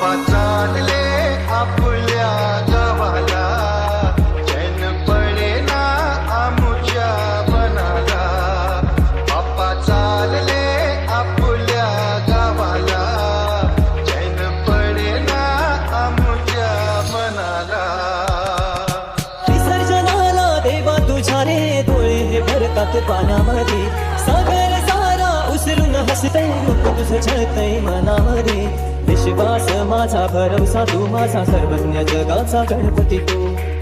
चालले आपल्या गावाला. जन पडे ना आमुच्या बनाला बापा चालले आपल्या गावाला. जन पडे ना आमुच्या बनाला विसर्जनाला देवा तुझ्या रे डोळे हे भरतात पानामध्ये. सागर सारा उसरून हसते रूप तुझं छळतय मनामध्ये. विश्वास माझा भरवसा तू माझा सर्वज्ञ जगाचा गणपती तू.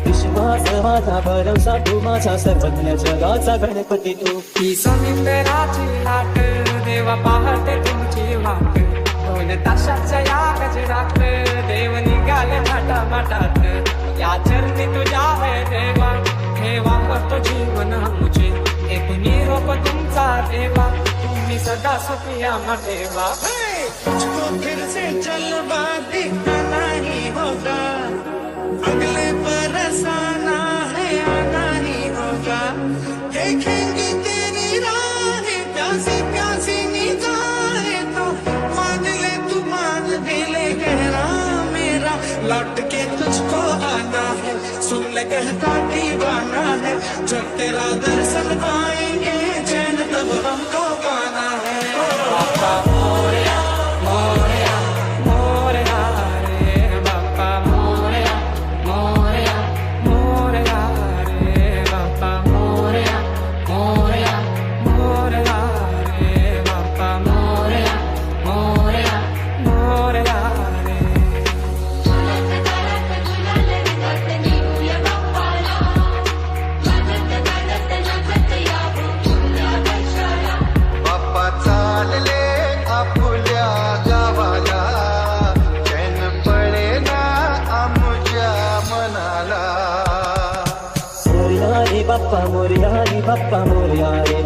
विश्वास माझा भरवसा तू माझा सर्वज्ञ जगाचा गणपती तू. ही समिंदराची लाट देवा पाहते तुमची वाट. दोन ताशाच्या या गजरात देव निघाल माटा माटात या चरणी तुझ्या है देवा ठेवा करतो जीवन मुझे एक निरोप रोप तुमचा देवा तुम्ही सदा सुखिया ठेवा. मुझको फिर से लौट के तुझको है सुन कहता दीवाना है। जब तेरा दर्शन पाएँगे bappa moriyari bappa moriyari